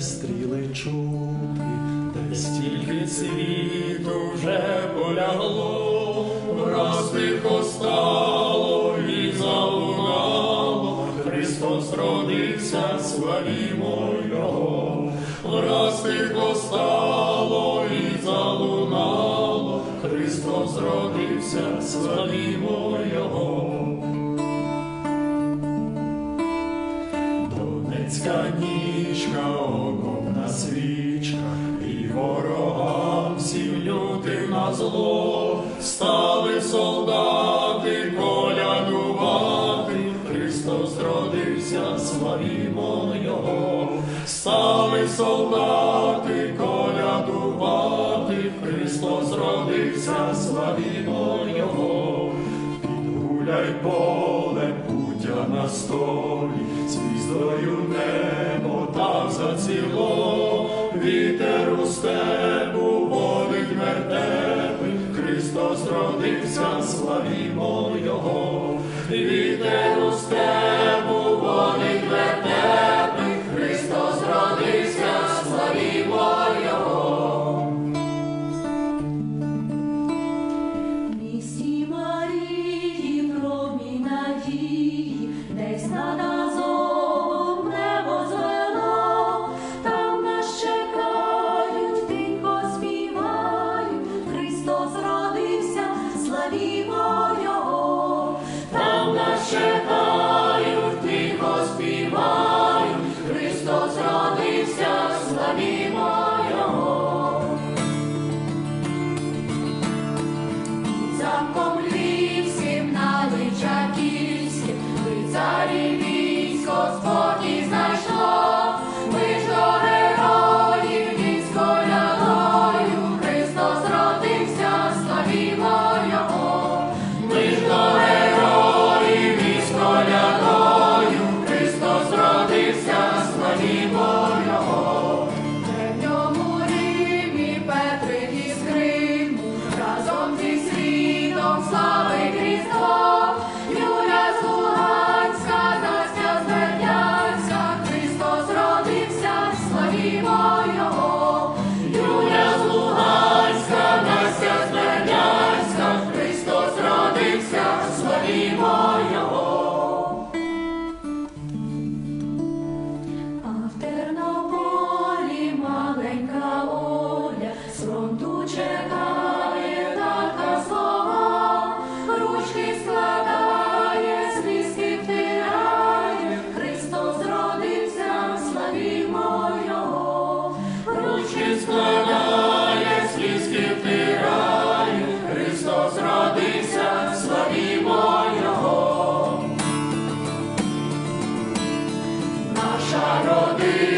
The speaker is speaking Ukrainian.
стріли чути, де Стільки світу вже полягло, враз тихо стало і залунало, Христос родився, славімо Його, враз тихо стало і залунало, Христос родився, славімо Його. Донецька нічка, окопна свічка, і ворогам всім лютим на зло, стали солдати колядувати, Христос родився, славімо Його, стали солдати колядувати, Христос родився, славімо Його. Підгуляй поле, путя на столі, звіздою небо там заціло, вітер у степу водить вертепи, Христос родився, славімо Його, співають, Христос родився, славімо Його. Замком на Личаківським, лицарі free.